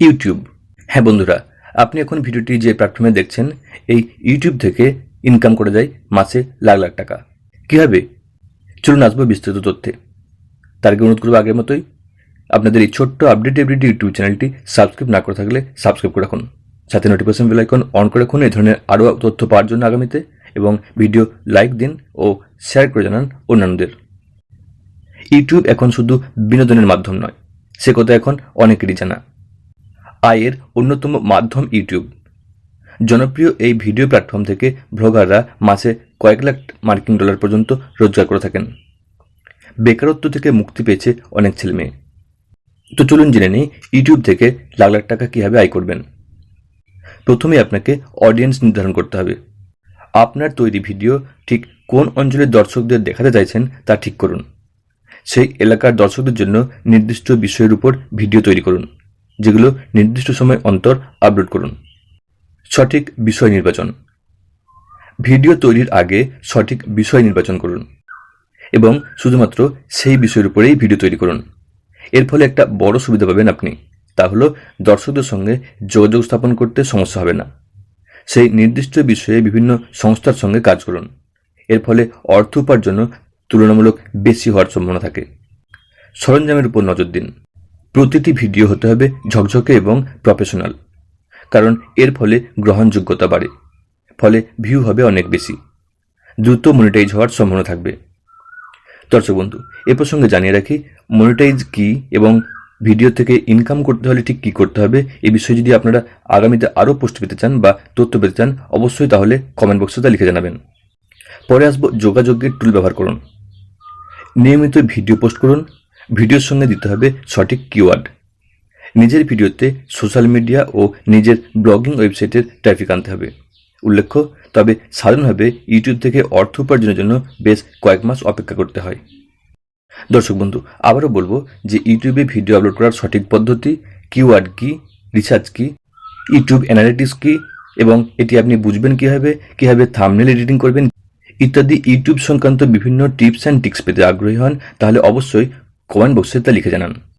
YouTube হ্যাঁ বন্ধুরা, আপনি এখন ভিডিওটি যে প্ল্যাটফর্মে দেখছেন, এই ইউটিউব থেকে ইনকাম করে যায় মাসে লাখ লাখ টাকা। কীভাবে? চলুন আসব বিস্তারিত তথ্যে। তার আগে অনুরোধ করব আগের মতোই, আপনাদের এই ছোট্ট আপডেট এভরিডে ইউটিউব চ্যানেলটি সাবস্ক্রাইব না করে থাকলে সাবস্ক্রাইব করে রাখুন। সাথে নোটিফিকেশন বেল আইকন অন করে রাখুন, এই ধরনের আরও তথ্য পাওয়ার জন্য আগামীতে এবং ভিডিও লাইক দিন ও শেয়ার করে জানান অন্যান্যদের। ইউটিউব এখন শুধু বিনোদনের মাধ্যম নয়, সে কথা এখন অনেকেরই জানা। আয়ের অন্যতম মাধ্যম ইউটিউব। জনপ্রিয় এই ভিডিও প্ল্যাটফর্ম থেকে ব্লগাররা মাসে কয়েক লাখ মার্কিন ডলার পর্যন্ত রোজগার করে থাকেন। বেকারত্ব থেকে মুক্তি পেয়েছে অনেক ছেলেমেয়ে তো চলুন জেনে নিই, ইউটিউব থেকে লাখ লাখ টাকা কীভাবে আয় করবেন। প্রথমে আপনাকে অডিয়েন্স নির্ধারণ করতে হবে। আপনার তৈরি ভিডিও ঠিক কোন অঞ্চলের দর্শকদের দেখাতে চাইছেন তা ঠিক করুন। সেই এলাকার দর্শকদের জন্য নির্দিষ্ট বিষয়ের উপর ভিডিও তৈরি করুন। যেগুলো নির্দিষ্ট সময় অন্তর আপলোড করুন। সঠিক বিষয় নির্বাচন। ভিডিও তৈরির আগে সঠিক বিষয় নির্বাচন করুন এবং শুধুমাত্র সেই বিষয়ের উপরেই ভিডিও তৈরি করুন। এর ফলে একটা বড় সুবিধা পাবেন আপনি। তা হলো দর্শকদের সঙ্গে যোগাযোগ স্থাপন করতে সমস্যা হবে না। সেই নির্দিষ্ট বিষয়ে বিভিন্ন সংস্থার সঙ্গে কাজ করুন। এর ফলে অর্থ উপার্জনও তুলনামূলক বেশি হওয়ার সম্ভাবনা থাকে। সরঞ্জামের উপর নজর দিন। প্রতিটি ভিডিও হতে হবে ঝকঝকে এবং প্রফেশনাল কারণ এর ফলে গ্রহণযোগ্যতা বাড়ে, ফলে ভিউ হবে অনেক বেশি, দ্রুত মনিটাইজ হওয়ার সম্ভাবনা থাকবে। দর্শক বন্ধু, এ প্রসঙ্গে জানিয়ে রাখি মনিটাইজ কি এবং ভিডিও থেকে ইনকাম করতে হলে ঠিক কী করতে হবে, এ বিষয়ে যদি আপনারা আগামীতে আরও পোস্ট পেতে চান বা তথ্য পেতে চান, অবশ্যই তাহলে কমেন্ট বক্সে তা লিখে জানাবেন। পরে আসব যোগাযোগের টুল ব্যবহার করুন। নিয়মিত ভিডিও পোস্ট করুন ভিডিওর সঙ্গে দিতে হবে সঠিক কিওয়ার্ড নিজের ভিডিওতে সোশ্যাল মিডিয়া ও নিজের ব্লগিং ওয়েবসাইটের ট্রাফিক আনতে হবে। উল্লেখ্য, তবে সাধারণভাবে ইউটিউব থেকে অর্থ উপার্জনের জন্য বেশ কয়েক মাস অপেক্ষা করতে হয়। দর্শক বন্ধু, আবারও বলব যে ইউটিউবে ভিডিও আপলোড করার সঠিক পদ্ধতি কিওয়ার্ড কি রিসার্চ কি ইউটিউব অ্যানালিটিক্স কি, এবং এটি আপনি বুঝবেন কীভাবে কীভাবে থামনেল এডিটিং করবেন, ইত্যাদি ইউটিউব সংক্রান্ত বিভিন্ন টিপস অ্যান্ড টিক্স পেতে আগ্রহী হন, তাহলে অবশ্যই কমেন্ট বক্সে লিখে জানান।